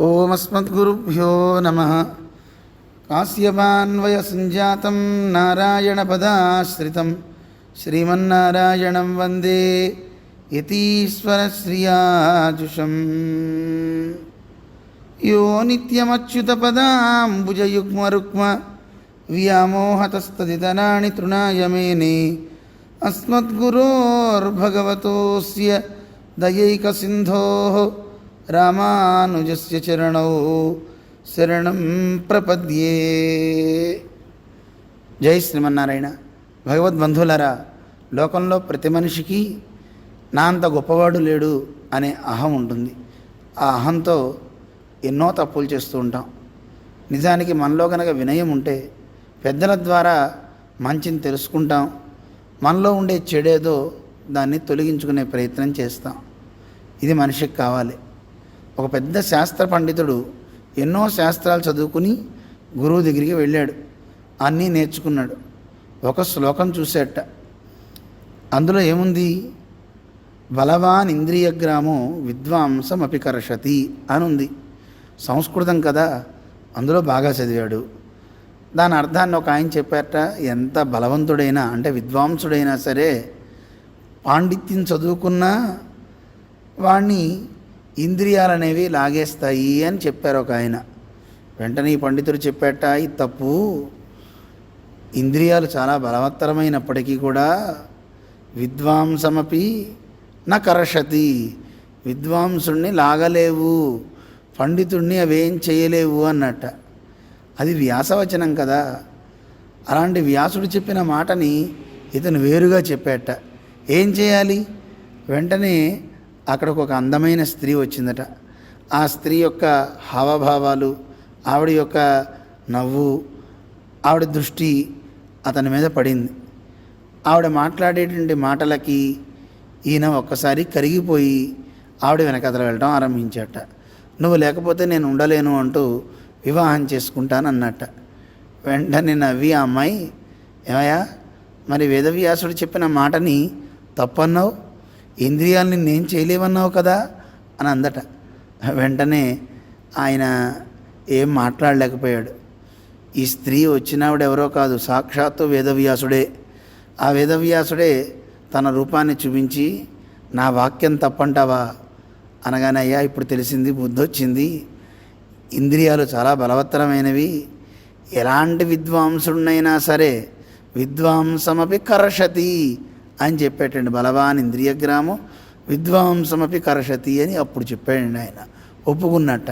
ఓమస్మద్గురుభ్యో నమ. కాశ్యపాన్వయసంజాతం నారాయణపదాశ్రితం. శ్రీమన్నారాయణం వందే యతీశ్వరశ్రియాజుషం. యో నిత్యమచ్యుతపదాంబుజయుగ్మరుక్మ వ్యామోహతస్తదితనాని తృణాయమేనే అస్మద్గురోర్భగవతోస్య దయైకసింధో. రామానుజస్య చరణౌ. శరణం ప్రపద్యే. జై శ్రీమన్నారాయణ. భగవద్బంధులరా లోకంలో ప్రతి మనిషికి నా అంత గొప్పవాడు లేడు అనే అహం ఉంటుంది. ఆ అహంతో ఎన్నో తప్పులు చేస్తూ ఉంటాం. నిజానికి మనలో కనుక వినయం ఉంటే పెద్దల ద్వారా మంచిని తెలుసుకుంటాం. మనలో ఉండే చెడేదో దాన్ని తొలగించుకునే ప్రయత్నం చేస్తాం. ఇది మనిషికి కావాలి. ఒక పెద్ద శాస్త్ర పండితుడు ఎన్నో శాస్త్రాలు చదువుకుని గురువు దగ్గరికి వెళ్ళాడు. అన్నీ నేర్చుకున్నాడు. ఒక శ్లోకం చూసేట. అందులో ఏముంది? బలవాన్ ఇంద్రియగ్రామో విద్వాంసం అపికర్షతి అని ఉంది సంస్కృతం కదా అందులో బాగా చదివాడు. దాని అర్థాన్ని ఒక ఆయన చెప్పారట ఎంత బలవంతుడైనా అంటే విద్వాంసుడైనా సరే పాండిత్యం చదువుకున్నా వాణ్ణి ఇంద్రియాలనేవి లాగేస్తాయి అని చెప్పారు ఒక ఆయన. వెంటనే ఈ పండితుడు చెప్పేట ఇది తప్పు ఇంద్రియాలు చాలా బలవత్తరమైనప్పటికీ కూడా విద్వాంసమపి నా కరషతి విద్వాంసుణ్ణి లాగలేవు పండితుణ్ణి అవేం చేయలేవు అన్నట్ట. అది వ్యాసవచనం కదా. అలాంటి వ్యాసుడు చెప్పిన మాటని ఇతను వేరుగా చెప్పేట. ఏం చేయాలి? వెంటనే అక్కడికి ఒక అందమైన స్త్రీ వచ్చిందట. ఆ స్త్రీ యొక్క హావభావాలు ఆవిడ యొక్క నవ్వు ఆవిడ దృష్టి అతని మీద పడింది. ఆవిడ మాట్లాడేటువంటి మాటలకి ఈయన ఒక్కసారి కరిగిపోయి ఆవిడ వెనకతల వెళ్ళడం ఆరంభించాట. నువ్వు లేకపోతే నేను ఉండలేను అంటూ వివాహం చేసుకుంటాను అన్నట్ట వెంటనే నవ్వి ఆ అమ్మాయి ఏమయ్యా మరి వేదవ్యాసుడు చెప్పిన మాటని తప్పన్నావు? ఇంద్రియాలని నేను చేయలేవన్నావు కదా అని అందట. వెంటనే ఆయన ఏం మాట్లాడలేకపోయాడు. ఈ స్త్రీ వచ్చినావిడ ఎవరో కాదు సాక్షాత్తు వేదవ్యాసుడే. ఆ వేదవ్యాసుడే తన రూపాన్ని చూపించి నా వాక్యం తప్పంటావా? అనగానే అయ్యా ఇప్పుడు తెలిసింది బుద్ధి వచ్చింది ఇంద్రియాలు చాలా బలవత్తరమైనవి. ఎలాంటి విద్వాంసుడినైనా సరే విద్వాంసమపి కర్షతి. అని చెప్పేటండి. బలవాన్ ఇంద్రియగ్రాము విద్వాంసమపి కరషతి అని అప్పుడు చెప్పాడండి ఆయన. ఒప్పుకున్నట్ట.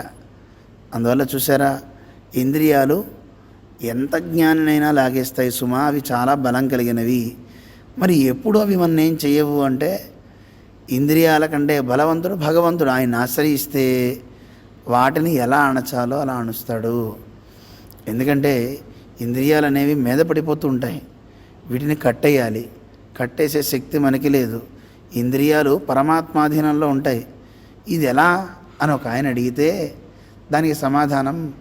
అందువల్ల చూసారా ఇంద్రియాలు ఎంత జ్ఞానినైనా లాగేస్తాయి సుమా అవి చాలా బలం కలిగినవి. మరి ఎప్పుడు అవి మన ఏం చేయవు అంటే ఇంద్రియాల కంటే బలవంతుడు భగవంతుడు. ఆయన ఆశ్రయిస్తే వాటిని ఎలా అణచాలో అలా అణుస్తాడు ఎందుకంటే ఇంద్రియాలు అనేవి మీద పడిపోతూ ఉంటాయి. వీటిని కట్టేయాలి. కట్టేసే శక్తి మనకి లేదు. ఇంద్రియాలు పరమాత్మాధీనంలో ఉంటాయి. ఇది ఎలా అని ఒక ఆయన అడిగితే దానికి సమాధానం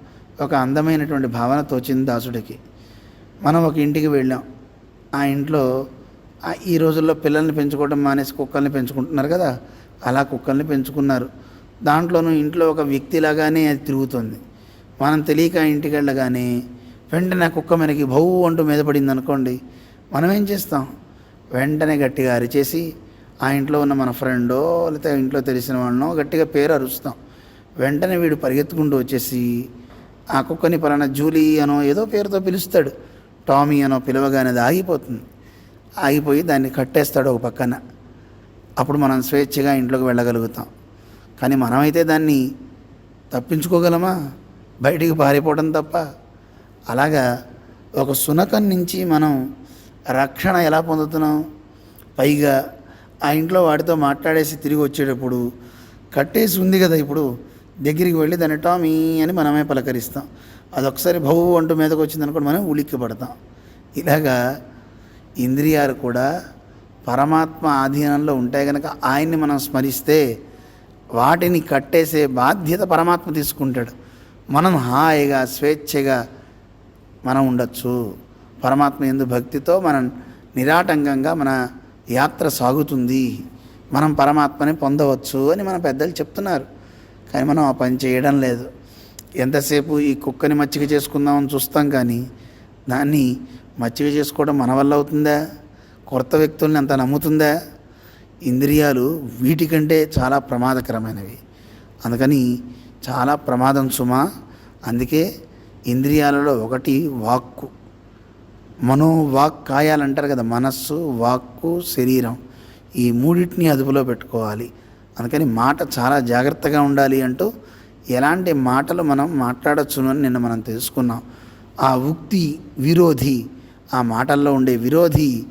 ఒక అందమైనటువంటి భావన తోచింది దాసుడికి. మనం ఒక ఇంటికి వెళ్ళాం. ఆ ఇంట్లో ఈ రోజుల్లో పిల్లల్ని పెంచుకోవడం మానేసి కుక్కల్ని పెంచుకుంటున్నారు కదా అలా కుక్కల్ని పెంచుకున్నారు. దాంట్లోనూ ఇంట్లో ఒక వ్యక్తిలాగానే అది తిరుగుతుంది. మనం తెలియక ఆ ఇంటికి వెళ్ళగానే వెంటనే కుక్క మనకి భౌ అంటూ మీద పడింది అనుకోండి మనం ఏం చేస్తాం? వెంటనే గట్టిగా అరిచేసి ఆ ఇంట్లో ఉన్న మన ఫ్రెండో లేకపోతే ఇంట్లో తెలిసిన వాళ్ళనో గట్టిగా పేరు అరుస్తాం. వెంటనే వీడు పరిగెత్తుకుంటూ వచ్చేసి ఆ కుక్కని పలానా జూలీ అనో ఏదో పేరుతో పిలుస్తాడు. టామీ అనో పిలవగానే అది ఆగిపోతుంది. ఆగిపోయి దాన్ని కట్టేస్తాడు ఒక పక్కన. అప్పుడు మనం స్వేచ్ఛగా ఇంట్లోకి వెళ్ళగలుగుతాం. కానీ మనమైతే దాన్ని తప్పించుకోగలమా? బయటికి పారిపోవడం తప్ప. అలాగా ఒక సునకం నుంచి మనం రక్షణ ఎలా పొందుతున్నాం? పైగా ఆ ఇంట్లో వాడితో మాట్లాడేసి తిరిగి వచ్చేటప్పుడు కట్టేసి ఉంది కదా ఇప్పుడు. దగ్గరికి వెళ్ళి దాన్ని టామీ అని మనమే పలకరిస్తాం. అదొకసారి భౌ అంటూ మీదకి వచ్చిందనుకోండి మనం ఉలిక్కి పడతాం. ఇలాగా ఇంద్రియాలు కూడా పరమాత్మ ఆధీనంలో ఉంటాయి కనుక ఆయన్ని మనం స్మరిస్తే వాటిని కట్టేసే బాధ్యత పరమాత్మ తీసుకుంటాడు. మనం హాయిగా స్వేచ్ఛగా మనం ఉండొచ్చు. పరమాత్మ ఎందు భక్తితో మనం నిరాటంకంగా మన యాత్ర సాగుతుంది. మనం పరమాత్మని పొందవచ్చు అని మన పెద్దలు చెప్తున్నారు. కానీ మనం ఆ పని చేయడం లేదు. ఎంతసేపు ఈ కుక్కని మచ్చిక చేసుకుందామని చూస్తాం కానీ దాన్ని మచ్చిక చేసుకోవడం మన వల్ల అవుతుందా? కొత్త వ్యక్తుల్ని అంత నమ్ముతుందా? ఇంద్రియాలు వీటికంటే చాలా ప్రమాదకరమైనవి. అందుకని చాలా ప్రమాదం సుమా. అందుకే ఇంద్రియాలలో ఒకటి వాక్కు. మనో వాక్ కాయాలంటారు కదా మనస్సు వాక్కు శరీరం ఈ మూడింటిని అదుపులో పెట్టుకోవాలి. అందుకని మాట చాలా జాగ్రత్తగా ఉండాలి అంటూ ఎలాంటి మాటలు మనం మాట్లాడచ్చును అని నిన్న మనం తెలుసుకున్నాం. ఆ ఉక్తి విరోధి ఆ మాటల్లో ఉండే విరోధి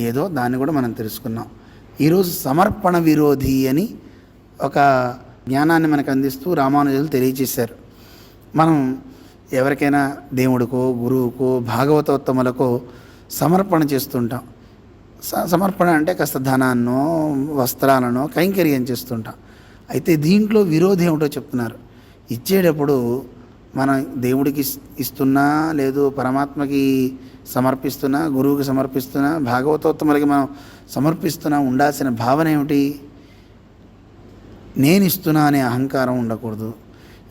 ఏదో దాన్ని కూడా మనం తెలుసుకున్నాం. ఈరోజు సమర్పణ విరోధి అని ఒక జ్ఞానాన్ని మనకు అందిస్తూ రామానుజులు తెలియచేశారు మనం ఎవరికైనా దేవుడికో గురువుకో భాగవతోత్తములకో సమర్పణ చేస్తుంటాం. స- సమర్పణ అంటే కాస్త ధనాన్నో వస్త్రాలనో కైంకర్యం చేస్తుంటాం. అయితే దీంట్లో విరోధి ఏమిటో చెప్తున్నారు. ఇచ్చేటప్పుడు మనం దేవుడికి ఇస్తున్నా లేదు పరమాత్మకి సమర్పిస్తున్నా గురువుకి సమర్పిస్తున్నా భాగవతోత్తములకి మనం సమర్పిస్తున్నా ఉండాల్సిన భావన ఏమిటి? నేను ఇస్తున్నా అనే అహంకారం ఉండకూడదు.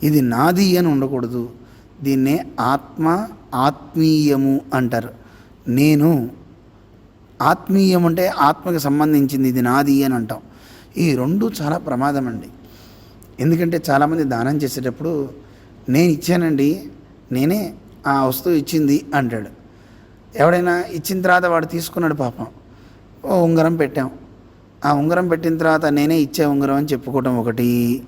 ఇది నాది అని ఉండకూడదు. దీన్నే ఆత్మ ఆత్మీయము అంటారు. నేను ఆత్మీయం అంటే ఆత్మకి సంబంధించింది ఇది నాది అని అంటాం. ఈ రెండు చాలా ప్రమాదం అండి ఎందుకంటే చాలామంది దానం చేసేటప్పుడు నేను ఇచ్చానండి నేనే ఆ వస్తువు ఇచ్చింది అంటాడు. ఎవడైనా ఇచ్చిన తర్వాత వాడు తీసుకున్నాడు పాపం. ఓ ఉంగరం పెట్టాం. ఆ ఉంగరం పెట్టిన తర్వాత నేనే ఇచ్చే ఉంగరం అని చెప్పుకోవటం ఒకటి.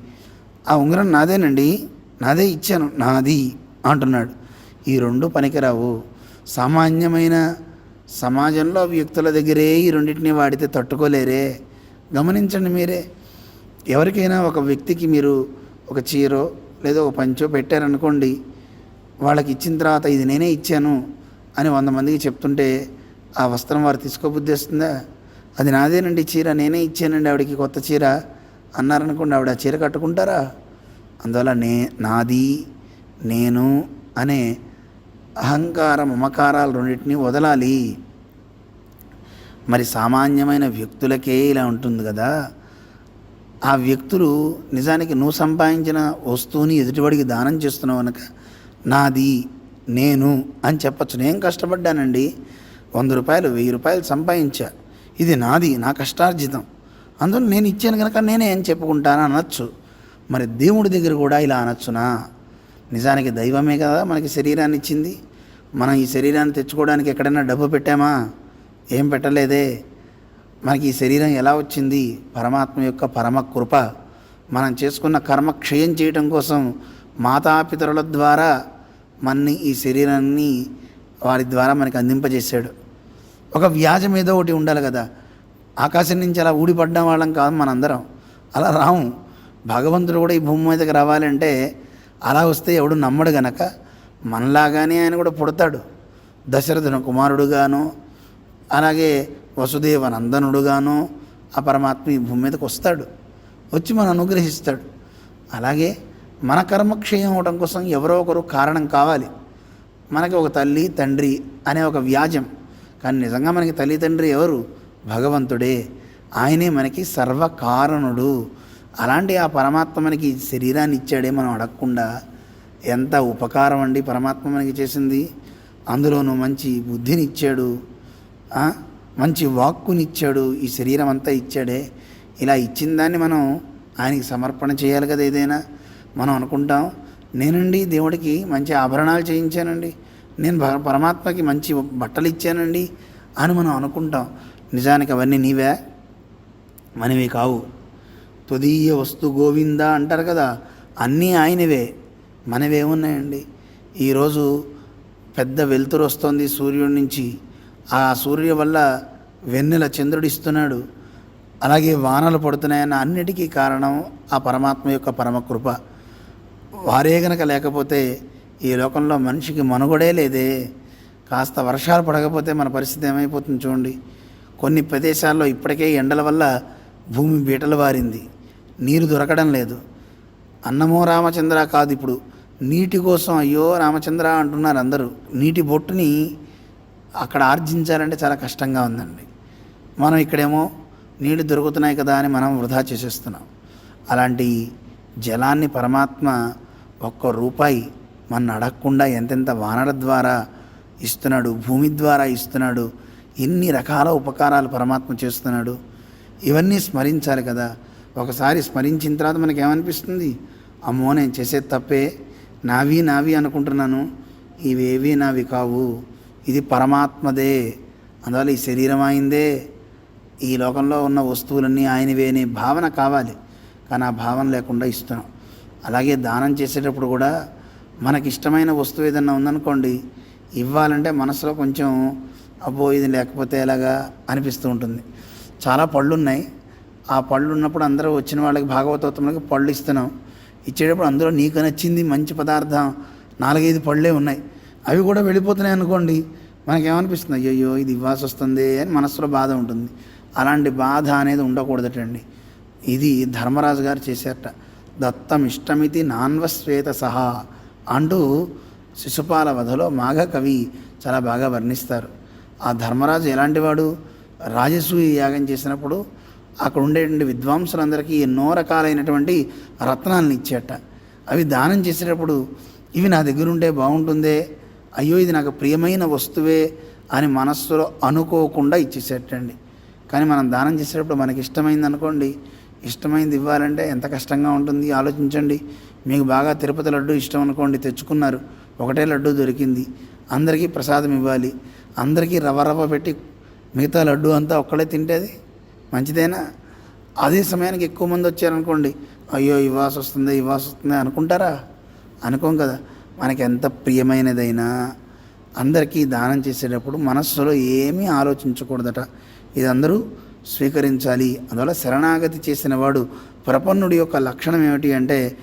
ఆ ఉంగరం నాదేనండి నాదే ఇచ్చాను నాది. అంటున్నాడు. ఈ రెండు పనికిరావు. సామాన్యమైన సమాజంలో వ్యక్తుల దగ్గరే ఈ రెండింటిని వాడితే తట్టుకోలేరే. గమనించండి మీరే. ఎవరికైనా ఒక వ్యక్తికి మీరు ఒక చీరో లేదా ఒక పంచో పెట్టారనుకోండి వాళ్ళకి ఇచ్చిన తర్వాత ఇది నేనే ఇచ్చాను అని వంద మందికి చెప్తుంటే ఆ వస్త్రం వారు తీసుకోబుద్ధి వస్తుందా? అది నాదేనండి చీర నేనే ఇచ్చానండి ఆవిడకి కొత్త చీర అన్నారనుకోండి ఆవిడ ఆ చీర కట్టుకుంటారా? అందువల్ల నే నాది నేను అనే అహంకార మమకారాలు రెండింటినీ వదలాలి. మరి సామాన్యమైన వ్యక్తులకే ఇలా ఉంటుంది కదా. ఆ వ్యక్తులు నిజానికి నువ్వు సంపాదించిన వస్తువుని ఎదుటివాడికి దానం చేస్తున్నావు కనుక నాది నేను అని చెప్పచ్చు. నేను కష్టపడ్డానండి. వంద రూపాయలు వెయ్యి రూపాయలు సంపాదించా. ఇది నాది నా కష్టార్జితం. అందులో నేను ఇచ్చాను కనుక నేనే ఏం చెప్పుకుంటాను అనొచ్చు. మరి దేవుడి దగ్గర కూడా ఇలా అనొచ్చునా? నిజానికి దైవమే కదా మనకి శరీరాన్ని ఇచ్చింది? మనం ఈ శరీరాన్ని తెచ్చుకోవడానికి ఎక్కడైనా డబ్బు పెట్టామా? ఏం పెట్టలేదే? మనకి ఈ శరీరం ఎలా వచ్చింది? పరమాత్మ యొక్క పరమ కృప. మనం చేసుకున్న కర్మ క్షయం చేయటం కోసం మాతాపితరుల ద్వారా మన్ని ఈ శరీరాన్ని వారి ద్వారా మనకి అందింపజేశాడు. ఒక వ్యాజం ఏదో ఒకటి ఉండాలి కదా. ఆకాశం నుంచి అలా ఊడిపడ్డం వాళ్ళం కాదు మనందరం. అలా రాము. భగవంతుడు కూడా ఈ భూమి మీదకి రావాలంటే అలా వస్తే ఎవడు నమ్మడు గనక మనలాగానే ఆయన కూడా పుడతాడు. దశరథుని కుమారుడుగాను అలాగే వసుదేవ నందనుడుగాను ఆ పరమాత్మ ఈ భూమి మీదకి వస్తాడు. వచ్చి మనం అనుగ్రహిస్తాడు. అలాగే మన కర్మక్షయం అవడం కోసం ఎవరో ఒకరు కారణం కావాలి. మనకి ఒక తల్లి తండ్రి అనే ఒక వ్యాజం. కానీ నిజంగా మనకి తల్లి తండ్రి ఎవరు? భగవంతుడే. ఆయనే మనకి సర్వకారణుడు. అలాంటి ఆ పరమాత్మ మనకి శరీరాన్ని ఇచ్చాడే మనం అడగకుండా ఎంత ఉపకారం అండి పరమాత్మ మనకి చేసింది. అందులోనూ మంచి బుద్ధిని ఇచ్చాడు. మంచి మంచి వాక్కునిచ్చాడు ఈ శరీరం అంతా ఇచ్చాడే. ఇలా ఇచ్చిన దాన్ని మనం ఆయనకి సమర్పణ చేయాలి కదా ఏదైనా. మనం అనుకుంటాం నేనండి దేవుడికి మంచి ఆభరణాలు చేయించానండి. నేను పరమాత్మకి మంచి బట్టలు ఇచ్చానండి అని మనం అనుకుంటాం. నిజానికి అవన్నీ నీవే మనవి కావు. తుదీయ వస్తు గోవింద అంటారు కదా అన్నీ ఆయనవే మనవేమున్నాయండి ఈరోజు పెద్ద వెలుతురు వస్తుంది సూర్యుడి నుంచి. ఆ సూర్యుడి వల్ల వెన్నెల చంద్రుడు ఇస్తున్నాడు అలాగే వానలు పడుతున్నాయన్న అన్నిటికీ కారణం ఆ పరమాత్మ యొక్క పరమకృప వారే గనక లేకపోతే ఈ లోకంలో మనిషికి మనుగడే లేదే. కాస్త వర్షాలు పడకపోతే మన పరిస్థితి ఏమైపోతుంది చూడండి. కొన్ని ప్రదేశాల్లో ఇప్పటికే ఎండల వల్ల భూమి బీటలు వారింది. నీరు దొరకడం లేదు. అన్నమో రామచంద్ర కాదు ఇప్పుడు. నీటి కోసం అయ్యో రామచంద్ర అంటున్నారు అందరూ. నీటి బొట్టుని అక్కడ ఆర్జించాలంటే చాలా కష్టంగా ఉందండి. మనం ఇక్కడేమో నీళ్ళు దొరుకుతున్నాయి కదా అని మనం వృధా చేసేస్తున్నాం. అలాంటి జలాన్ని పరమాత్మ ఒక్క రూపాయి మన అడగకుండా ఎంతెంత వానర ద్వారా ఇస్తున్నాడు భూమి ద్వారా ఇస్తున్నాడు ఎన్ని రకాల ఉపకారాలు పరమాత్మ చేస్తున్నాడు ఇవన్నీ స్మరించాలి కదా. ఒకసారి స్మరించిన తర్వాత మనకి ఏమనిపిస్తుంది అమ్మో నేను చేసేది తప్పే. నావి నావి అనుకుంటున్నాను. ఇవేవి నావి కావు. ఇది పరమాత్మదే. అందువల్ల ఈ శరీరం అయిందే. ఈ లోకంలో ఉన్న వస్తువులన్నీ ఆయనవే అనే భావన కావాలి. కానీ ఆ భావన లేకుండా ఇస్తున్నాం. అలాగే దానం చేసేటప్పుడు కూడా మనకి ఇష్టమైన వస్తువు ఏదన్నా ఉందనుకోండి ఇవ్వాలంటే మనసులో కొంచెం అబ్బో ఇది లేకపోతే ఎలాగా అనిపిస్తూ ఉంటుంది. చాలా పళ్ళు ఉన్నాయి ఆ పళ్ళు ఉన్నప్పుడు అందరూ వచ్చిన వాళ్ళకి భాగవతోత్తములకి పళ్ళు ఇస్తున్నాం. ఇచ్చేటప్పుడు అందులో నీకు నచ్చింది మంచి పదార్థం నాలుగైదు పళ్ళే ఉన్నాయి. అవి కూడా వెళ్ళిపోతున్నాయి అనుకోండి మనకేమనిపిస్తుంది? అయ్యో ఇది ఇవ్వాల్సి వస్తుంది అని మనసులో బాధ ఉంటుంది. అలాంటి బాధ అనేది ఉండకూడదటండి. ఇది ధర్మరాజు గారు చేశారట. దత్తం ఇష్టమితి నాన్వశ్వేత సహా అంటూ శిశుపాల వధలో మాఘ కవి చాలా బాగా వర్ణిస్తారు. ఆ ధర్మరాజు ఎలాంటివాడు? రాజసూయ యాగం చేసినప్పుడు అక్కడ ఉండేటువంటి విద్వాంసులందరికీ ఎన్నో రకాలైనటువంటి రత్నాలను ఇచ్చేట. అవి దానం చేసేటప్పుడు ఇవి నా దగ్గర ఉంటే బాగుంటుందే అయ్యో ఇది నాకు ప్రియమైన వస్తువే అని మనస్సులో అనుకోకుండా ఇచ్చేసేటండి. కానీ మనం దానం చేసేటప్పుడు మనకి ఇష్టమైంది అనుకోండి ఇష్టమైంది ఇవ్వాలంటే ఎంత కష్టంగా ఉంటుంది ఆలోచించండి. మీకు బాగా తిరుపతి లడ్డు ఇష్టం అనుకోండి తెచ్చుకున్నారు ఒకటే లడ్డు దొరికింది అందరికీ ప్రసాదం ఇవ్వాలి అందరికీ రవ్వ రవ్వ పెట్టి మిగతా లడ్డు అంతా ఒక్కడే తింటేది? మంచిదేనా? అదే సమయానికి ఎక్కువ మంది వచ్చారనుకోండి అయ్యో ఇవ్వాల్సి వస్తుంది ఇవ్వాల్సి వస్తుంది అనుకుంటారా? అనుకోం కదా. మనకి ఎంత ప్రియమైనదైనా అందరికీ దానం చేసేటప్పుడు మనస్సులో ఏమీ ఆలోచించకూడదట. ఇది అందరూ స్వీకరించాలి. అందువల్ల శరణాగతి చేసిన వాడు ప్రపన్నుడి యొక్క లక్షణం ఏమిటి అంటే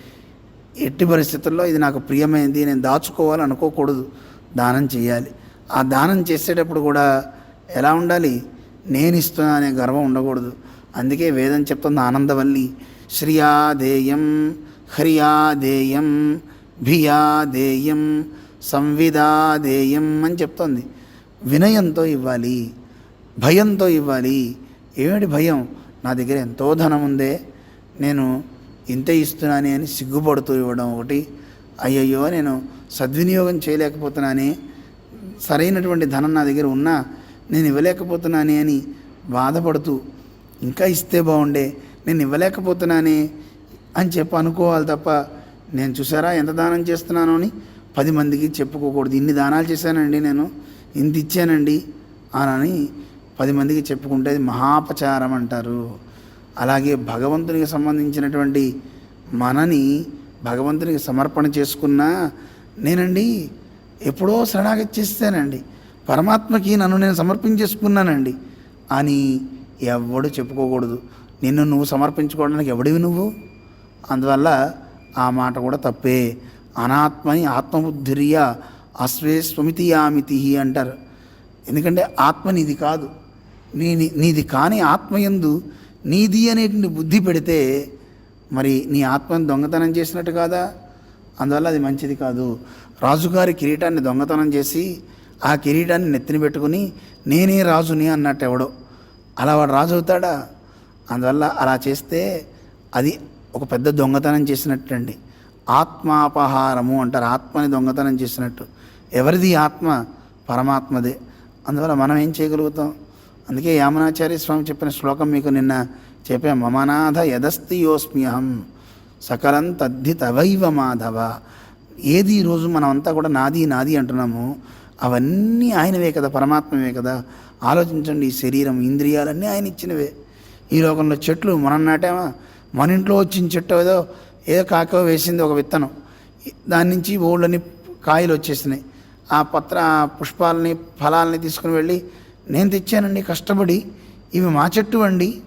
ఎట్టి పరిస్థితుల్లో ఇది నాకు ప్రియమైనది నేను దాచుకోవాలి అనుకోకూడదు. దానం చేయాలి. ఆ దానం చేసేటప్పుడు కూడా ఎలా ఉండాలి? నేను ఇస్తున్నా అనే గర్వం ఉండకూడదు. అందుకే వేదం చెప్తుంది ఆనందవల్లి. శ్రియాదేయం హ్రియాదేయం భియాదేయం సంవిదాదేయం అని చెప్తోంది. వినయంతో ఇవ్వాలి భయంతో ఇవ్వాలి. ఏమిటి భయం? నా దగ్గర ఎంతో ధనం ఉందే. నేను ఇంతే ఇస్తున్నానే అని సిగ్గుపడుతూ ఇవ్వడం ఒకటి. అయ్యయ్యో నేను సద్వినియోగం చేయలేకపోతున్నానే. సరైనటువంటి ధనం నా దగ్గర ఉన్నా నేను ఇవ్వలేకపోతున్నానే అని బాధపడుతూ ఇంకా ఇస్తే బాగుండే నేను ఇవ్వలేకపోతున్నానే అని చెప్పి అనుకోవాలి తప్ప నేను చూసారా ఎంత దానం చేస్తున్నాను అని పది మందికి చెప్పుకోకూడదు. ఇన్ని దానాలు చేశానండి నేను ఇంత ఇచ్చానండి అని పది మందికి చెప్పుకుంటే అది మహాపచారం అంటారు. అలాగే భగవంతునికి సంబంధించినటువంటి మనని భగవంతునికి సమర్పణ చేసుకున్నా నేనండి ఎప్పుడో శరణాగతి చేస్తానండి. పరమాత్మకి నన్ను నేను సమర్పించేసుకున్నానండి. అని ఎవడు చెప్పుకోకూడదు. నిన్ను నువ్వు సమర్పించుకోవడానికి ఎవడివి నువ్వు? అందువల్ల ఆ మాట కూడా తప్పే. అనాత్మని ఆత్మబుద్ధిర్య అస్వే స్వమితియామితి అంటారు. ఎందుకంటే ఆత్మ నీది కాదు. నీ నీ- నీది కాని ఆత్మయందు నీది అనేటువంటి బుద్ధి పెడితే మరి నీ ఆత్మని దొంగతనం చేసినట్టు కాదా? అందువల్ల అది మంచిది కాదు. రాజుగారి కిరీటాన్ని దొంగతనం చేసి ఆ కిరీటాన్ని నెత్తిన పెట్టుకుని నేనే రాజుని అన్నట్టు ఎవడో అలా వాడు రాజు అవుతాడా అందువల్ల అలా చేస్తే అది ఒక పెద్ద దొంగతనం చేసినట్టండి. ఆత్మాపహారము అంటారు. ఆత్మని దొంగతనం చేసినట్టు. ఎవరిది ఆత్మ? పరమాత్మదే. అందువల్ల మనం ఏం చేయగలుగుతాం? అందుకే యామనాచార్య స్వామి చెప్పిన శ్లోకం మీకు నిన్న చెప్పే. మమనాథ యదస్తి యోస్మ్యహం సకలం తద్ధి తవైవ మాధవ. ఏది ఈరోజు మనమంతా కూడా నాది నాది అంటున్నాము. అవన్నీ ఆయనవే కదా పరమాత్మవే కదా. ఆలోచించండి ఈ శరీరం ఇంద్రియాలన్నీ ఆయన ఇచ్చినవే. ఈ లోకంలో చెట్లు మనం నాటామా? మన ఇంట్లో వచ్చిన చెట్టు ఏదో ఏదో కాకో వేసింది ఒక విత్తనం. దాని నుంచి ఓళ్ళని కాయలు వచ్చేసినాయి. ఆ పత్ర పుష్పాలని ఫలాలని తీసుకుని వెళ్ళి నేను తెచ్చానండి కష్టపడి ఇవి మా చెట్టు అండి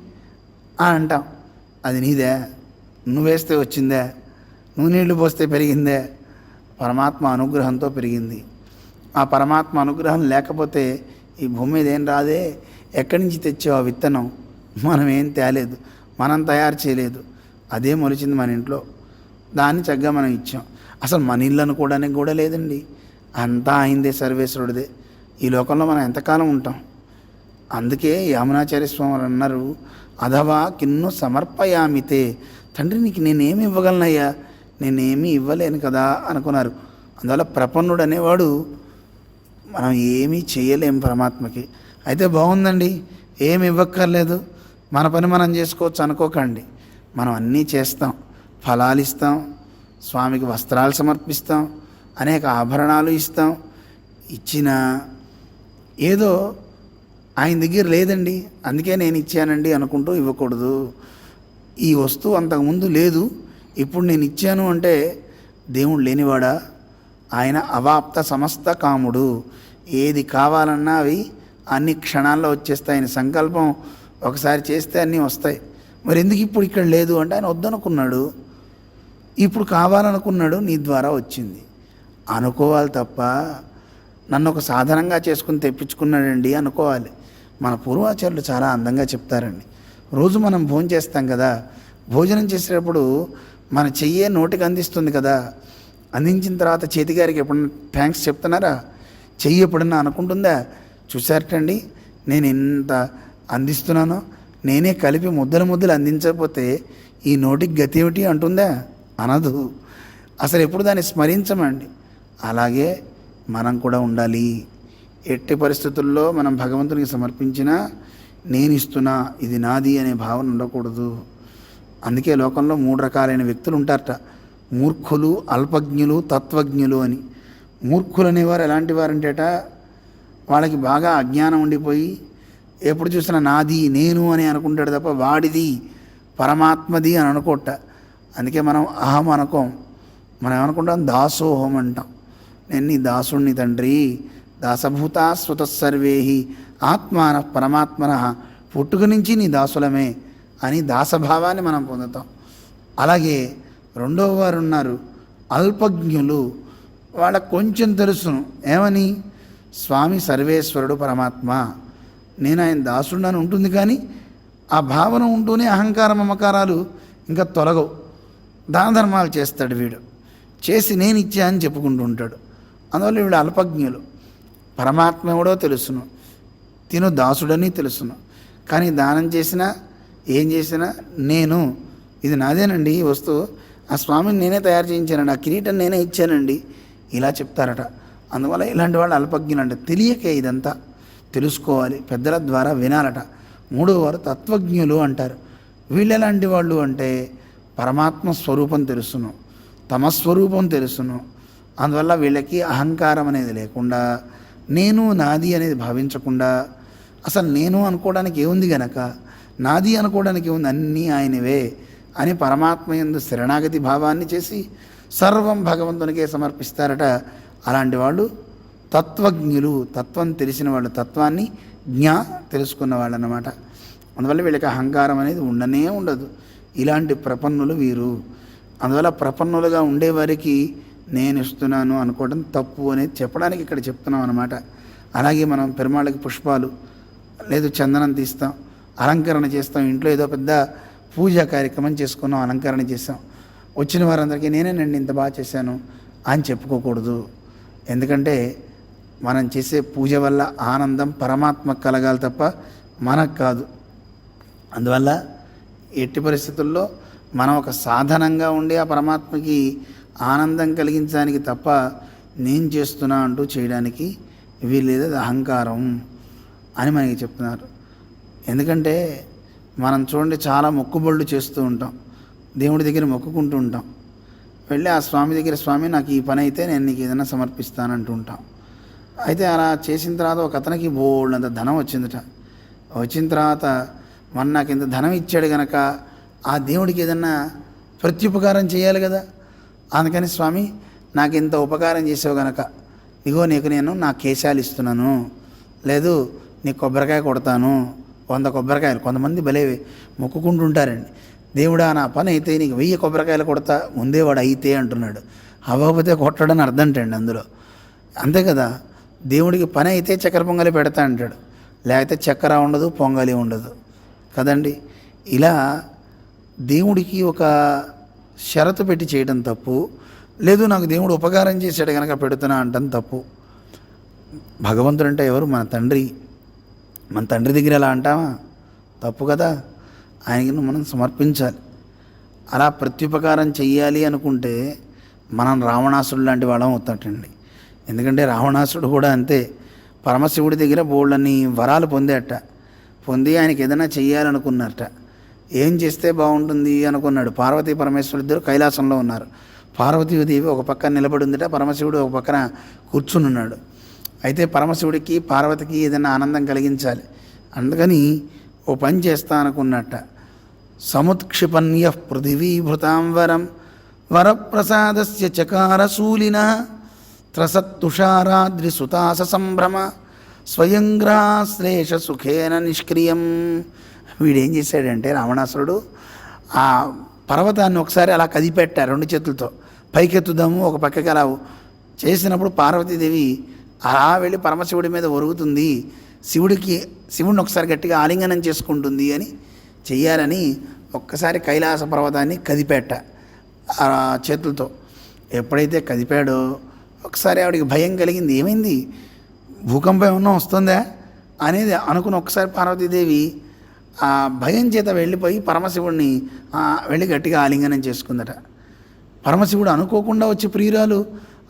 అని అంటాం. అది నీదే నువ్వేస్తే వచ్చిందే నువ్వు నీళ్ళు పోస్తే పెరిగిందే పరమాత్మ అనుగ్రహంతో పెరిగింది. ఆ పరమాత్మ అనుగ్రహం లేకపోతే ఈ భూమి మీద ఏం రాదే? ఎక్కడి నుంచి తెచ్చావు ఆ విత్తనం? మనం ఏం తేలేదు. మనం తయారు చేయలేదు. అదే మొలిచింది మన ఇంట్లో. దాన్ని చక్కగా మనం ఇచ్చాం. అసలు మన ఇల్లు అనుకోవడానికి కూడా లేదండి. అంతా అయిందే సర్వేశ్వరుడిదే. ఈ లోకంలో మనం ఎంతకాలం ఉంటాం? అందుకే యామునాచార్య స్వామి అన్నారు అథవా కిన్ను సమర్పయామితే. తండ్రి నీకు నేనేమి ఇవ్వగలనయ్యా? నేనేమి ఇవ్వలేను కదా అనుకున్నారు. అందువల్ల ప్రపన్నుడు అనేవాడు మనం ఏమీ చేయలేం పరమాత్మకి. అయితే బాగుందండి. ఏమి ఇవ్వక్కర్లేదు. మన పని మనం చేసుకోవచ్చు అనుకోకండి. మనం అన్నీ చేస్తాం. ఫలాలు ఇస్తాం. స్వామికి వస్త్రాలు సమర్పిస్తాం. అనేక ఆభరణాలు ఇస్తాం. ఇచ్చిన ఏదో ఆయన దగ్గర లేదండి. అందుకే నేను ఇచ్చానండి అనుకుంటూ ఇవ్వకూడదు. ఈ వస్తువు అంతకుముందు లేదు. ఇప్పుడు నేను ఇచ్చాను అంటే దేవుడు లేనివాడా? ఆయన అవాప్త సమస్త కాముడు. ఏది కావాలన్నా అవి అన్ని క్షణాల్లో వచ్చేస్తాయి. ఆయన సంకల్పం ఒకసారి చేస్తే అన్నీ వస్తాయి. మరి ఎందుకు ఇప్పుడు ఇక్కడ లేదు అంటే ఆయన వద్దనుకున్నాడు. ఇప్పుడు కావాలనుకున్నాడు నీ ద్వారా వచ్చింది. అనుకోవాలి తప్ప నన్ను ఒక సాధనంగా చేసుకుని తెప్పించుకున్నాడండి అనుకోవాలి. మన పూర్వాచారులు చాలా అందంగా చెప్తారండి. రోజు మనం భోజనం చేస్తాం కదా. భోజనం చేసేటప్పుడు మన చెయ్యే నోటికి అందిస్తుంది కదా. అందించిన తర్వాత చేతిగారికి ఎప్పుడన్నా థ్యాంక్స్ చెప్తున్నారా? చెయ్యి ఎప్పుడన్నా అనుకుంటుందా? చూసారటండి నేను ఎంత అందిస్తున్నానో? నేనే కలిపి ముద్దలు ముద్దలు అందించకపోతే ఈ నోటికి గతి ఏమిటి అంటుందా? అనదు. అసలు ఎప్పుడు దాన్ని స్మరించమండి. అలాగే మనం కూడా ఉండాలి. ఎట్టి పరిస్థితుల్లో మనం భగవంతునికి సమర్పించినా నేను ఇస్తున్నా ఇది నాది అనే భావన ఉండకూడదు. అందుకే లోకంలో మూడు రకాలైన వ్యక్తులు ఉంటారట. మూర్ఖులు అల్పజ్ఞులు తత్వజ్ఞులు అని. మూర్ఖులు అనేవారు ఎలాంటి వారంటేట వాళ్ళకి బాగా అజ్ఞానం ఉండిపోయి ఎప్పుడు చూసినా నాది నేను అని అనుకుంటాడు తప్ప వాడిది పరమాత్మది అని అనుకోట. అందుకే మనం అహం అనుకోం. మనం ఏమనుకుంటాం? దాసోహం అంటాం. నేను నీ దాసుణ్ణి తండ్రి. దాసభూతా స్వత సర్వేహి. ఆత్మాన పరమాత్మన. పుట్టుక నుంచి నీ దాసులమే అని దాసభావాన్ని మనం పొందుతాం. అలాగే రెండవ వారు ఉన్నారు. అల్పజ్ఞులు. వాళ్ళకు కొంచెం తెలుసును. ఏమని? స్వామి సర్వేశ్వరుడు పరమాత్మ. నేను ఆయన దాసుడని ఉంటుంది కానీ ఆ భావన ఉంటూనే అహంకార మమకారాలు ఇంకా తొలగవు. దాన ధర్మాలు చేస్తాడు వీడు. చేసి నేను ఇచ్చా అని చెప్పుకుంటూ ఉంటాడు. అందువల్ల వీడు అల్పజ్ఞులు. పరమాత్మ ఎవడో తెలుసును. తిను దాసుడని తెలుసును. కానీ దానం చేసినా ఏం చేసినా నేను. ఇది నాదేనండి ఈ వస్తువు. ఆ స్వామిని నేనే తయారు చేయించానండి ఆ కిరీటం నేనే ఇచ్చానండి. ఇలా చెప్తారట. అందువల్ల ఇలాంటి వాళ్ళు అల్పజ్ఞులంట. తెలియకే ఇదంతా తెలుసుకోవాలి. పెద్దల ద్వారా వినాలట. మూడో వారు తత్వజ్ఞులు అంటారు. వీళ్ళు ఎలాంటి వాళ్ళు అంటే పరమాత్మ స్వరూపం తెలుసును తమ స్వరూపం తెలుసును. అందువల్ల వీళ్ళకి అహంకారం అనేది లేకుండా నేను నాది అనేది భావించకుండా అసలు నేను అనుకోవడానికి ఏముంది గనక? నాది అనుకోవడానికి ఏముంది? అన్నీ ఆయనవే. అని పరమాత్మ ఎందు శరణాగతి భావాన్ని చేసి సర్వం భగవంతునికే సమర్పిస్తారట. అలాంటి వాళ్ళు తత్వజ్ఞులు తత్వం తెలిసిన వాళ్ళు తత్వాన్ని జ్ఞా తెలుసుకున్న వాళ్ళు అన్నమాట అందువల్ల వీళ్ళకి అహంకారం అనేది ఉండనే ఉండదు. ఇలాంటి ప్రపన్నులు వీరు. అందువల్ల ప్రపన్నులుగా ఉండేవారికి నేను ఇస్తున్నాను అనుకోవడం తప్పు అనేది చెప్పడానికి ఇక్కడ చెప్తున్నాం అనమాట అలాగే మనం పెరుమాళ్ళకి పుష్పాలు లేదు చందనం తీస్తాం అలంకరణ చేస్తాం ఇంట్లో ఏదో పెద్ద పూజా కార్యక్రమం చేసుకున్నాం అలంకరణ చేసాం వచ్చిన వారందరికీ నేనేనండి ఇంత బాగా చేశాను అని చెప్పుకోకూడదు. ఎందుకంటే మనం చేసే పూజ వల్ల ఆనందం పరమాత్మ కలగాలి తప్ప మనకు కాదు. అందువల్ల ఎట్టి పరిస్థితుల్లో మనం ఒక సాధనంగా ఉండి ఆ పరమాత్మకి ఆనందం కలిగించడానికి తప్ప నేను చేస్తున్నా అంటూ చేయడానికి వీలేదు అహంకారం అని మనకి చెప్తున్నారు. ఎందుకంటే మనం చూడండి చాలా మొక్కుబళ్ళు చేస్తూ ఉంటాం. దేవుడి దగ్గర మొక్కుకుంటూ ఉంటాం. వెళ్ళి ఆ స్వామి దగ్గర స్వామి నాకు ఈ పని అయితే నేను నీకు ఏదైనా సమర్పిస్తానంటూ ఉంటాం. అయితే అలా చేసిన తర్వాత ఒక అతనికి బోల్డంత ధనం వచ్చిందట. వచ్చిన తర్వాత మన నాకు ఇంత ధనం ఇచ్చాడు గనక ఆ దేవుడికి ఏదన్నా ప్రత్యుపకారం చేయాలి కదా? అందుకని స్వామి నాకు ఇంత ఉపకారం చేసావు గనక ఇగో నీకు నేను నా కేశాలు ఇస్తున్నాను. లేదు నీ కొబ్బరికాయ కొడతాను. వంద కొబ్బరికాయలు. కొంతమంది భలే మొక్కుకుంటుంటారండి. దేవుడా నా పని అయితే నీకు వెయ్యి కొబ్బరికాయలు కొడతా ముందే వాడు అయితే అంటున్నాడు. అవ్వకపోతే కొట్టడని అర్థం అంటండి అందులో. అంతే కదా? దేవుడికి పని అయితే చక్కెర పొంగలి పెడతా అంటాడు. లేకపోతే చక్కెర ఉండదు పొంగలి ఉండదు. కదండి? ఇలా దేవుడికి ఒక షరతు పెట్టి చేయడం తప్పు. లేదు నాకు దేవుడు ఉపకారం చేశాడు కనుక పెడుతున్నా అంటాం తప్పు. భగవంతుడు అంటే ఎవరు? మన తండ్రి. మన తండ్రి దగ్గర ఎలా అంటామా తప్పు కదా. ఆయనకి మనం సమర్పించాలి. అలా ప్రత్యుపకారం చెయ్యాలి అనుకుంటే మనం రావణాసుడు లాంటి వాళ్ళం అవుతాటండి. ఎందుకంటే రావణాసుడు కూడా అంతే. పరమశివుడి దగ్గర బోళ్ళని వరాలు పొందేట. పొంది ఆయనకి ఏదైనా చెయ్యాలనుకున్నట్ట ఏం చేస్తే బాగుంటుంది అనుకున్నాడు. పార్వతీ పరమేశ్వరుడు ఇద్దరు కైలాసంలో ఉన్నారు. పార్వతీదేవి ఒక పక్కన నిలబడి ఉందిట. పరమశివుడు ఒక పక్కన కూర్చుని ఉన్నాడు. అయితే పరమశివుడికి పార్వతికి ఏదైనా ఆనందం కలిగించాలి. అందుకని ఓ పని చేస్తా అనుకున్నట్ట. సముత్క్షిపన్య పృథివీభృతాం వరం వరప్రసాదస్య చకారశూలిన త్రసత్తుషారాద్రిసుతాస సంభ్రమ స్వయంగ్రాశ్లేష సుఖేన నిష్క్రియం. వీడేం చేశాడంటే రావణాసురుడు ఆ పర్వతాన్ని ఒకసారి అలా కదిపెట్టారు రెండు చేతులతో. పైకెత్తుదాము ఒక పక్కకి అలా చేసినప్పుడు పార్వతీదేవి అలా వెళ్ళి పరమశివుడి మీద ఒరుగుతుంది. శివుడికి శివుడిని ఒకసారి గట్టిగా ఆలింగనం చేసుకుంటుంది అని చెయ్యాలని ఒక్కసారి కైలాస పర్వతాన్ని కదిపేట చేతులతో. ఎప్పుడైతే కదిపాడో ఒకసారి ఆవిడికి భయం కలిగింది. ఏమైంది? భూకంపం ఏమన్నా వస్తుందా? అనేది అనుకుని ఒకసారి పార్వతీదేవి ఆ భయం చేత వెళ్ళిపోయి పరమశివుడిని వెళ్ళి గట్టిగా ఆలింగనం చేసుకుందట. పరమశివుడు అనుకోకుండా వచ్చి ప్రియురాలు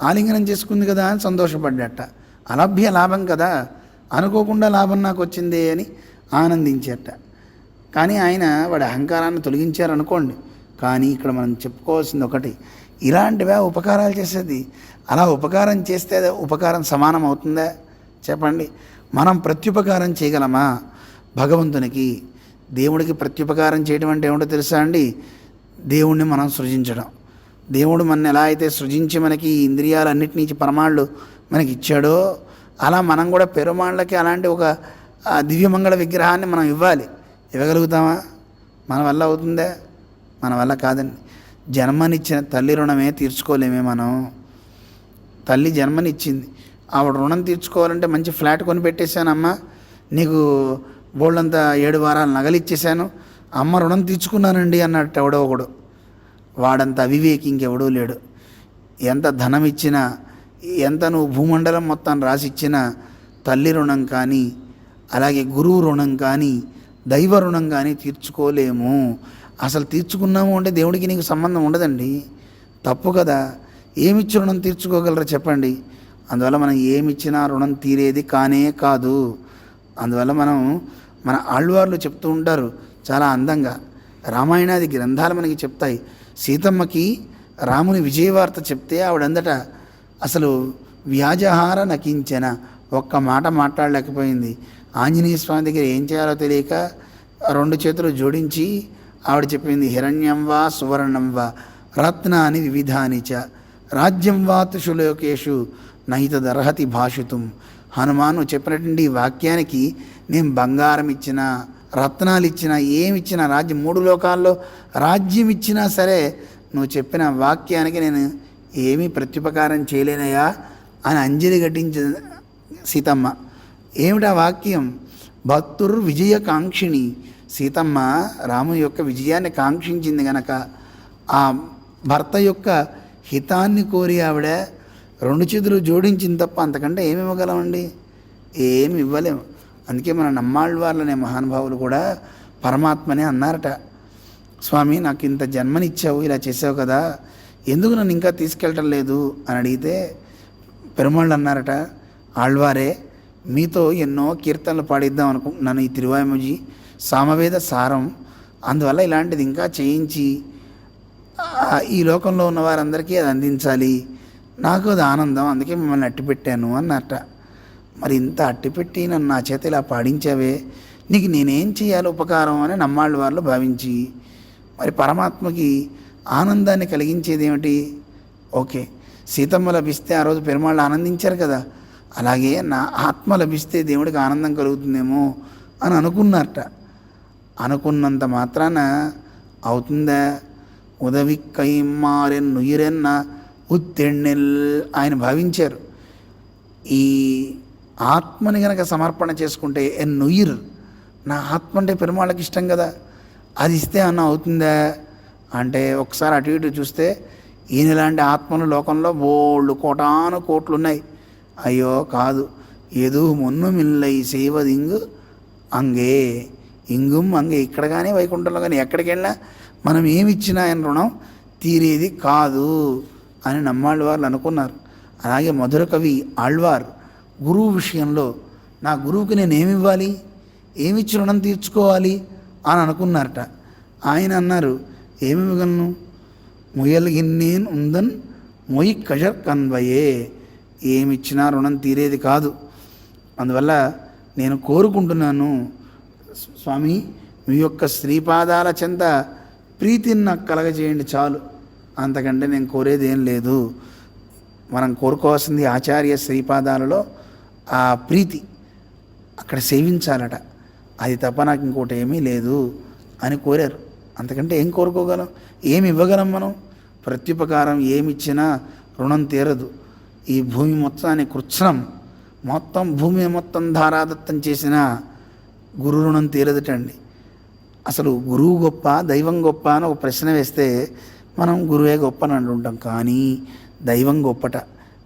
ఆలింగనం చేసుకుంది కదా అని సంతోషపడ్డట. అలభ్య లాభం కదా అనుకోకుండా లాభం నాకు వచ్చిందే అని ఆనందించేట. కానీ ఆయన వాడి అహంకారాన్ని తొలగించారనుకోండి. కానీ ఇక్కడ మనం చెప్పుకోవాల్సింది ఒకటి ఇలాంటివే ఉపకారాలు చేసేది? అలా ఉపకారం చేస్తే అది ఉపకారం సమానం అవుతుందా? చెప్పండి. మనం ప్రత్యుపకారం చేయగలమా? భగవంతునికి దేవుడికి ప్రత్యుపకారం చేయడం అంటే ఏమిటో తెలుసా అండి? దేవుణ్ణి మనం సృజించడం. దేవుడు మన ఎలా అయితే సృజించి మనకి ఈ ఇంద్రియాలన్నిటి నుంచి పరమాళ్ళు మనకి ఇచ్చాడో అలా మనం కూడా పెరుమాళ్ళకి అలాంటి ఒక దివ్యమంగళ విగ్రహాన్ని మనం ఇవ్వాలి. ఇవ్వగలుగుతామా? మన వల్ల అవుతుందా? మన వల్ల కాదండి. జన్మనిచ్చిన తల్లి రుణమే తీర్చుకోలేమే మనం. తల్లి జన్మనిచ్చింది. ఆవిడ రుణం తీర్చుకోవాలంటే మంచి ఫ్లాట్ కొని పెట్టేశానమ్మా నీకు బోళ్ళంతా ఏడు వారాలు నగలు ఇచ్చేశాను అమ్మ రుణం తీర్చుకున్నానండి అన్నట్టు ఎవడో ఒకడు. వాడంత అవివేకి ఇంకెవడూ లేడు. ఎంత ధనం ఇచ్చినా ఎంత నువ్వు భూమండలం మొత్తం రాసిచ్చినా తల్లి రుణం కానీ అలాగే గురువు రుణం కానీ దైవ రుణం కానీ తీర్చుకోలేము. అసలు తీర్చుకున్నాము అంటే దేవుడికి నీకు సంబంధం ఉండదండి. తప్పు కదా. ఏమిచ్చి రుణం తీర్చుకోగలరా చెప్పండి. అందువల్ల మనం ఏమిచ్చినా రుణం తీరేది కానే కాదు. అందువల్ల మనం మన ఆళ్వార్లు చెప్తూ ఉంటారు చాలా అందంగా. రామాయణాది గ్రంథాలు మనకి చెప్తాయి. సీతమ్మకి రాముని విజయవార్త చెప్తే ఆవిడందట అసలు వ్యాజహార నకించెన ఒక్క మాట మాట్లాడలేకపోయింది. ఆంజనేయ స్వామి దగ్గర ఏం చేయాలో తెలియక రెండు చేతులు జోడించి ఆవిడ చెప్పింది హిరణ్యం వా సువర్ణం వా రత్నాని వివిధాని చ రాజ్యం వా త్రిషులోకేషు నహితదర్హతి భాషితుం. హనుమాను చెప్పినటువంటి వాక్యానికి నేను బంగారం ఇచ్చిన రత్నాలు ఇచ్చినా ఏమి ఇచ్చినా రాజ్యం మూడు లోకాల్లో రాజ్యం ఇచ్చినా సరే నువ్వు చెప్పిన వాక్యానికి నేను ఏమీ ప్రత్యుపకారం చేయలేనయా అని అంజలి ఘటించిన సీతమ్మ. ఏమిటా వాక్యం? భక్తుర్ విజయకాంక్షిణి సీతమ్మ రాము యొక్క విజయాన్ని కాంక్షించింది గనక. ఆ భర్త యొక్క హితాన్ని కోరి ఆవిడ రెండు చేతులు జోడించింది తప్ప అంతకంటే ఏమి ఇవ్వగలమండి? ఏమి ఇవ్వలేము అందుకే మన నమ్మాళ్ళ అనే మహానుభావులు కూడా పరమాత్మనే అన్నారట. స్వామి నాకు ఇంత జన్మనిచ్చావు ఇలా చేసావు కదా. ఎందుకు నన్ను ఇంకా తీసుకెళ్ళటం లేదు? అని అడిగితే పెరుమాళ్ళు అన్నారట ఆళ్వారే మీతో ఎన్నో కీర్తనలు పాడిద్దాం అనుకుంటున్నాను ఈ తిరువాయముజి సామవేద సారం. అందువల్ల ఇలాంటిది ఇంకా చేయించి ఈ లోకంలో ఉన్న వారందరికీ అది అందించాలి. నాకు అది ఆనందం అందుకే మిమ్మల్ని అట్టిపెట్టాను అన్నట్ట మరి ఇంత అట్టిపెట్టి నన్ను నా చేత ఇలా పాడించావే? నీకు నేనేం చేయాలి ఉపకారం? అని నమ్మాళ్ళు వాళ్ళు భావించి మరి పరమాత్మకి ఆనందాన్ని కలిగించేది ఏమిటి? ఓకే. సీతమ్మ లభిస్తే ఆ రోజు పెరుమాళ్ళు ఆనందించారు కదా. అలాగే నా ఆత్మ లభిస్తే దేవుడికి ఆనందం కలుగుతుందేమో అని అనుకున్నారట. అనుకున్నంత మాత్రాన అవుతుందా? ఉదవి కైమారెన్ నుయిరెన్న ఉత్తెన్నెల్ ఆయన భావించారు. ఈ ఆత్మని గనక సమర్పణ చేసుకుంటే ఎన్ నుయిర్ నా ఆత్మ అంటే పెరుమాళ్ళకి ఇష్టం కదా. అది ఇస్తే అన్న అవుతుందా? అంటే ఒకసారి అటు ఇటు చూస్తే ఈయన ఇలాంటి ఆత్మలు లోకంలో బోళ్ళు కోటాను కోట్లు ఉన్నాయి అయ్యో కాదు ఎదు మొన్ను మిల్లై సేవదింగు అంగే ఇంగుం అంగే. ఇక్కడ కానీ వైకుంఠంలో కానీ ఎక్కడికి వెళ్ళినా మనం ఏమిచ్చినా ఆయన రుణం తీరేది కాదు అని నమ్మాళ్ళ వాళ్ళు అనుకున్నారు. అలాగే మధుర కవి ఆళ్వార్ గురువు విషయంలో నా గురువుకి నేను ఏమివ్వాలి? ఏమిచ్చి రుణం తీర్చుకోవాలి? అని అనుకున్నారట. ఆయన అన్నారు ఏమి ఇవ్వగలను? ముయల్గిన్నేన్ ఉందన్ మొయ్ కజర్ కన్వయే. ఏమిచ్చినా రుణం తీరేది కాదు. అందువల్ల నేను కోరుకుంటున్నాను స్వామి మీ యొక్క శ్రీపాదాల చెంత ప్రీతిని నాకు కలగజేయండి చాలు. అంతకంటే నేను కోరేది ఏం లేదు. మనం కోరుకోవాల్సింది ఆచార్య శ్రీపాదాలలో ఆ ప్రీతి అక్కడ సేవించాలట. అది తప్ప నాకు ఇంకోటి ఏమీ లేదు అని కోరారు. అంతకంటే ఏం కోరుకోగలం? ఏమి ఇవ్వగలం మనం? ప్రత్యుపకారం ఏమిచ్చినా రుణం తీరదు. ఈ భూమి మొత్తాన్ని కృత్సనం. మొత్తం భూమి మొత్తం ధారాదత్తం చేసిన గురు రుణం తీరదుటండి. అసలు గురువు గొప్ప దైవం గొప్ప అని ఒక ప్రశ్న వేస్తే మనం గురువే గొప్ప అని అంటుంటాం. కానీ దైవం గొప్పట.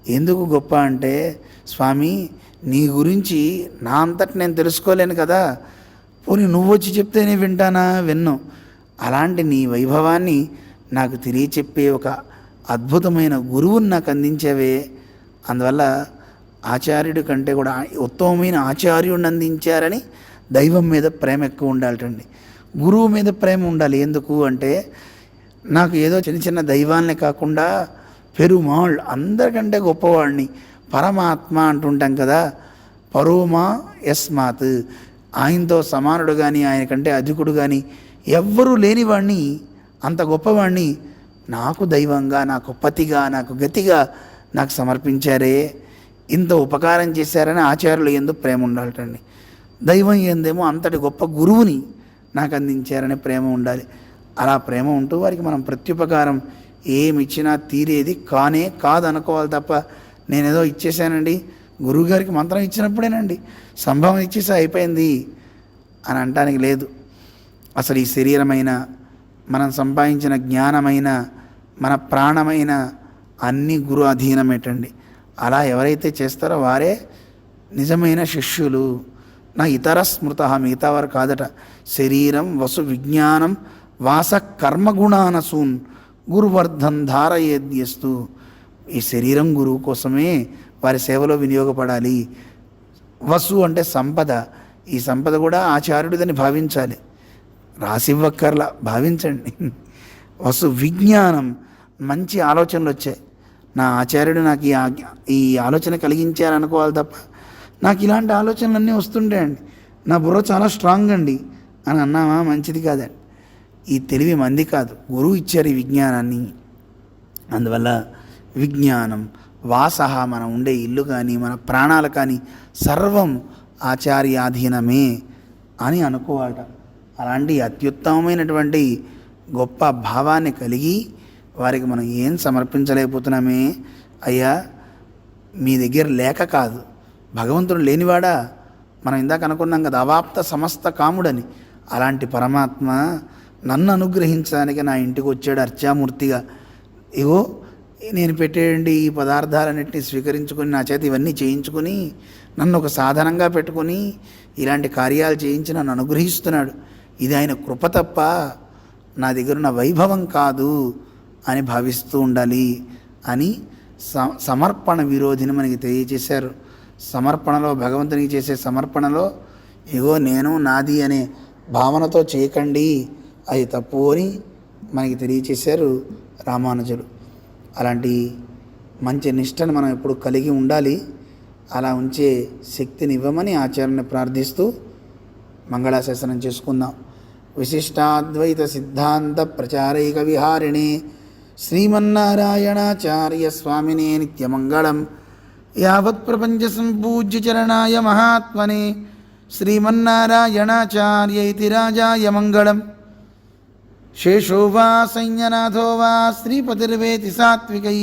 ఎందుకు గొప్ప అంటే స్వామి నీ గురించి నా అంతటి నేను తెలుసుకోలేను కదా. పోనీ నువ్వు వచ్చి నేను వింటానా? విన్ను. అలాంటి నీ వైభవాన్ని నాకు తెలియచెప్పే ఒక అద్భుతమైన గురువుని నాకు అందించేవే. అందువల్ల ఆచార్యుడి కంటే కూడా ఉత్తమమైన ఆచార్యుడిని అందించారని దైవం మీద ప్రేమ ఎక్కువ ఉండాలటండి. గురువు మీద ప్రేమ ఉండాలి. ఎందుకు అంటే నాకు ఏదో చిన్న చిన్న దైవాల్ని కాకుండా పెరుమాళ్ అందరికంటే గొప్పవాడిని. పరమాత్మ అంటుంటాం కదా పరోమా యస్మాత్. ఆయనతో సమానుడు కానీ ఆయన కంటే అధికుడు కానీ ఎవ్వరూ లేనివాణ్ణి అంత గొప్పవాణ్ణి నాకు దైవంగా నాకు పతిగా నాకు గతిగా నాకు సమర్పించారే. ఇంత ఉపకారం చేశారని ఆచార్యులు ఎందుకు ప్రేమ ఉండాలటండి. దైవం ఏందేమో అంతటి గొప్ప గురువుని నాకు అందించారనే ప్రేమ ఉండాలి. అలా ప్రేమ ఉంటూ వారికి మనం ప్రత్యుపకారం ఏమి ఇచ్చినా తీరేది కానే కాదనుకోవాలి తప్ప నేనేదో ఇచ్చేసానండి గురువుగారికి మంత్రం ఇచ్చినప్పుడేనండి. సంభవం ఇచ్చేసి అయిపోయింది అని అనటానికి లేదు. అసలు ఈ శరీరమైన మనం సంపాదించిన జ్ఞానమైన మన ప్రాణమైన అన్ని గురు అధీనమేటండి. అలా ఎవరైతే చేస్తారో వారే నిజమైన శిష్యులు. నా ఇతర స్మృత మిగతా వారు కాదట. శరీరం వసు విజ్ఞానం వాస కర్మగుణానసూన్ గురువర్ధన్ ధారయేద్యస్తు. ఈ శరీరం గురువు కోసమే వారి సేవలో వినియోగపడాలి. వసు అంటే సంపద. ఈ సంపద కూడా ఆచార్యుడిదని భావించాలి. రాసివ్వక్కర్లా. భావించండి. వసు విజ్ఞానం మంచి ఆలోచనలు వచ్చాయి. నా ఆచార్యుడు నాకు ఈ ఈ ఆలోచన కలిగించారనుకోవాలి తప్ప నాకు ఇలాంటి ఆలోచనలన్నీ వస్తుంటాయండి నా బుర్ర చాలా స్ట్రాంగ్ అండి అని అన్నామా? మంచిది కాదండి. ఈ తెలివి మంది కాదు. గురువు ఇచ్చారు ఈ విజ్ఞానాన్ని. అందువల్ల విజ్ఞానం వాసహ మనం ఉండే ఇల్లు కానీ మన ప్రాణాలు కానీ సర్వం ఆచార్యాధీనమే అని అనుకోవాలట. అలాంటి అత్యుత్తమమైనటువంటి గొప్ప భావాన్ని కలిగి వారికి మనం ఏం సమర్పించలేకపోతున్నామే? అయ్యా మీ దగ్గర లేక కాదు. భగవంతుడు లేనివాడా? మనం ఇందాక అనుకున్నాం కదా అవాప్త సమస్త కాముడని. అలాంటి పరమాత్మ నన్ను అనుగ్రహించడానికి నా ఇంటికి వచ్చాడు అర్చామూర్తిగా. ఇగో నేను పెట్టేయండి ఈ పదార్థాలన్నింటినీ స్వీకరించుకొని నా చేత ఇవన్నీ చేయించుకొని నన్ను ఒక సాధనంగా పెట్టుకొని ఇలాంటి కార్యాలు చేయించి నన్ను అనుగ్రహిస్తున్నాడు. ఇది ఆయన కృప తప్ప నా దగ్గర ఉన్న వైభవం కాదు అని భావిస్తూ ఉండాలి అని స సమర్పణ విరోధిని మనకి తెలియజేశారు. సమర్పణలో భగవంతునికి చేసే సమర్పణలో ఇగో నేను నాది అనే భావనతో చేయకండి అది తప్పు అని మనకి తెలియచేశారు రామానుజులు. అలాంటి మంచి నిష్టను మనం ఎప్పుడు కలిగి ఉండాలి. అలా ఉంచే శక్తిని ఇవ్వమని ఆచార్యని ప్రార్థిస్తూ మంగళాశాసనం చేసుకుందాం. విశిష్టాద్వైత సిద్ధాంత ప్రచారైక విహారిణి శ్రీమన్నారాయణాచార్య స్వామినే నిత్యమంగళం. యావత్ ప్రపంచ సంపూజ్య చరణాయ మహాత్మనే శ్రీమన్నారాయణాచార్య ఇది రాజాయ మంగళం. శేషో వా సంయనాథో వా శ్రీపతిర్వేతి సాత్వికై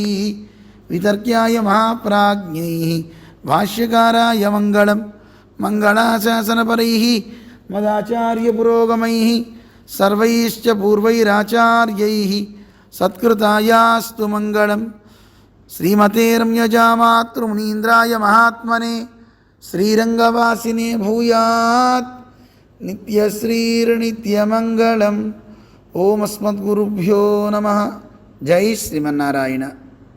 వితర్క్యాయ మహాప్రాజ్ఞై భాష్యకారాయ మంగళం. మంగళాశాసనపరై మదాచార్యపురోగమై సర్వైశ్చ పూర్వైరాచార్యై సత్కృతాయాస్తు మంగళం శ్రీమతే రమ్యజామాతృమునీంద్రాయ మహాత్మనే శ్రీరంగవాసినే భూయాత్ నిత్యశ్రీర్నిత్యమంగళం ఓం అస్మద్గురుభ్యో నమ జై శ్రీమన్నారాయణ